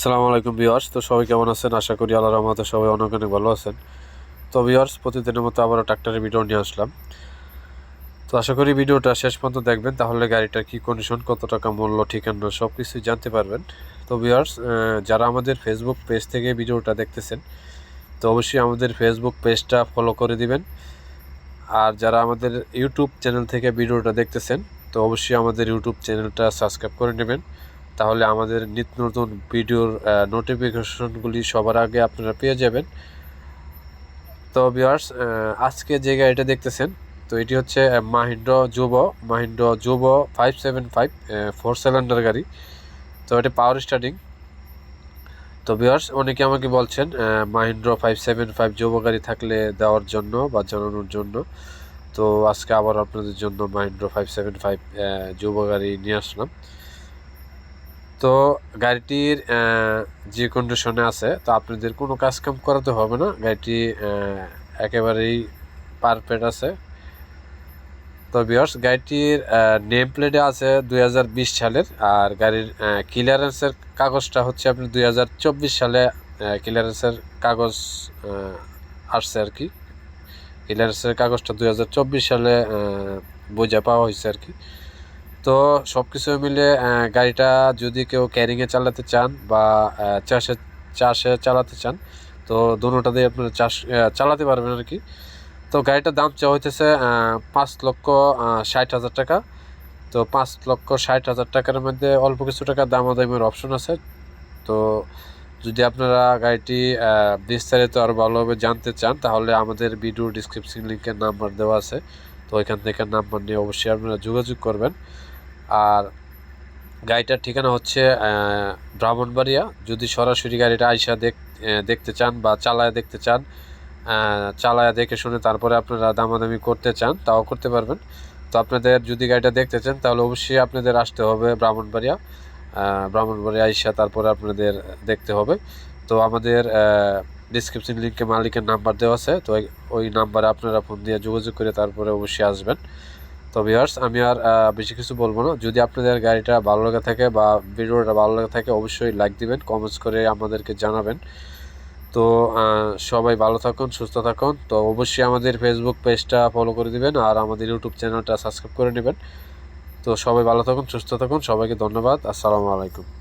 সালামু আলাইকুম ভিউয়ার্স। তো সবাই কেমন আছেন? আশা করি আল্লাহ রহমতে সবাই অনেক অনেক ভালো আছেন। তো ভিউয়ার্স, প্রতিদিনের মতো আবারও ট্রাক্টরের ভিডিও নিয়ে আসলাম। তো আশা করি ভিডিওটা শেষ পর্যন্ত দেখবেন। তাহলে গাড়িটার কী কন্ডিশন কত টাকা মূল্য, ঠিকানা সব কিছুই জানতে পারবেন। তো ভিউয়ার্স যারা আমাদের ফেসবুক পেজ থেকে ভিডিওটা দেখতেছেন, তো অবশ্যই আমাদের ফেসবুক পেজটা ফলো করে দিবেন। আর যারা আমাদের ইউটিউব চ্যানেল থেকে ভিডিওটা দেখতেছেন, তো অবশ্যই আমাদের ইউটিউব চ্যানেলটা সাবস্ক্রাইব করে নেবেন। তাহলে আমাদের নিত্য নতুন ভিডিওর নোটিফিকেশনগুলি সবার আগে আপনারা পেয়ে যাবেন। তো ভিউয়ার্স আজকে যে গাড়িটা দেখতেছেন, তো এটি হচ্ছে Mahindra Yuvo Mahindra Yuvo five seven five four cylinder গাড়ি। তো এটা পাওয়ার স্টার্টিং তো ভিউয়ার্স অনেকে আমাকে বলছেন মাহিন্দ্র ফাইভ সেভেন ফাইভ যুব গাড়ি থাকলে দেওয়ার জন্য বা জানানোর জন্য। তো আজকে আবার আপনাদের জন্য মাহিন্দ্র ফাইভ সেভেন ফাইভ যুব গাড়ি নিয়ে আসলাম। তো গাড়িটির যে কন্ডিশনে আছে, তো আপনাদের কোনো কাজ কাম করাতে হবে না। গাড়িটি একেবারেই পারফেক্ট আছে। তো বিয়ার্স গাড়িটির নেম প্লেটে আছে দুই হাজার বিশ সালের, আর গাড়ির ক্লিয়ারেন্সের কাগজটা হচ্ছে আপনি দুই হাজার চব্বিশ সালে ক্লিয়ারেন্সের কাগজ আসছে আর কি। ক্লিয়ারেন্সের কাগজটা দুই হাজার চব্বিশ সালে বোঝা পাওয়া হয়েছে আর কি। তো সব কিছু মিলে গাড়িটা যদি কেউ ক্যারিংয়ে চালাতে চান বা চাষে চাষে চালাতে চান, তো দুটোটা দিয়ে আপনারা চাষ চালাতে পারবেন আর কি তো গাড়িটার দাম চাওয়া হইতেছে পাঁচ লক্ষ ষাট হাজার টাকা। তো পাঁচ লক্ষ ষাট হাজার টাকার মধ্যে অল্প কিছু টাকা দামাদামের অপশন আছে। তো যদি আপনারা গাড়িটি বিস্তারিত আরও ভালোভাবে জানতে চান, তাহলে আমাদের ভিডিও ডিসক্রিপশন লিঙ্কের নাম্বার দেওয়া আছে। তো ওইখান থেকে নাম্বার নিয়ে অবশ্যই আপনারা যোগাযোগ করবেন। আর গাড়িটার ঠিকানা হচ্ছে ব্রাহ্মণবাড়িয়া। যদি সরাসরি গাড়িটা আইসা দেখ দেখতে চান বা চালায় দেখতে চান চালায় দেখে শুনে তারপরে আপনারা দামাদামি করতে চান, তাও করতে পারবেন। তো আপনাদের যদি গাড়িটা দেখতে চান, তাহলে অবশ্যই আপনাদের আসতে হবে ব্রাহ্মণবাড়িয়া। ব্রাহ্মণবাড়িয়া আইসা তারপরে আপনাদের দেখতে হবে। তো আমাদের ডিসক্রিপশন লিঙ্কে মালিকের নাম্বার দেওয়া আছে, তো ওই নাম্বারে আপনারা ফোন দিয়ে যোগাযোগ করে তারপরে অবশ্যই আসবেন। তো ভিউয়ার্স আমি আর বেশি কিছু বলব না। যদি আপনাদের গাড়িটা ভালো লাগে থাকে বা ভিডিওটা ভালো লাগে থাকে, অবশ্যই লাইক দিবেন কমেন্টস করে আমাদেরকে জানাবেন। তো সবাই ভালো থাকুন, সুস্থ থাকুন। তো অবশ্যই আমাদের ফেসবুক পেজটা ফলো করে দিবেন আর আমাদের ইউটিউব চ্যানেলটা সাবস্ক্রাইব করে নেবেন। তো সবাই ভালো থাকুন, সুস্থ থাকুন। সবাইকে ধন্যবাদ। আসসালামু আলাইকুম।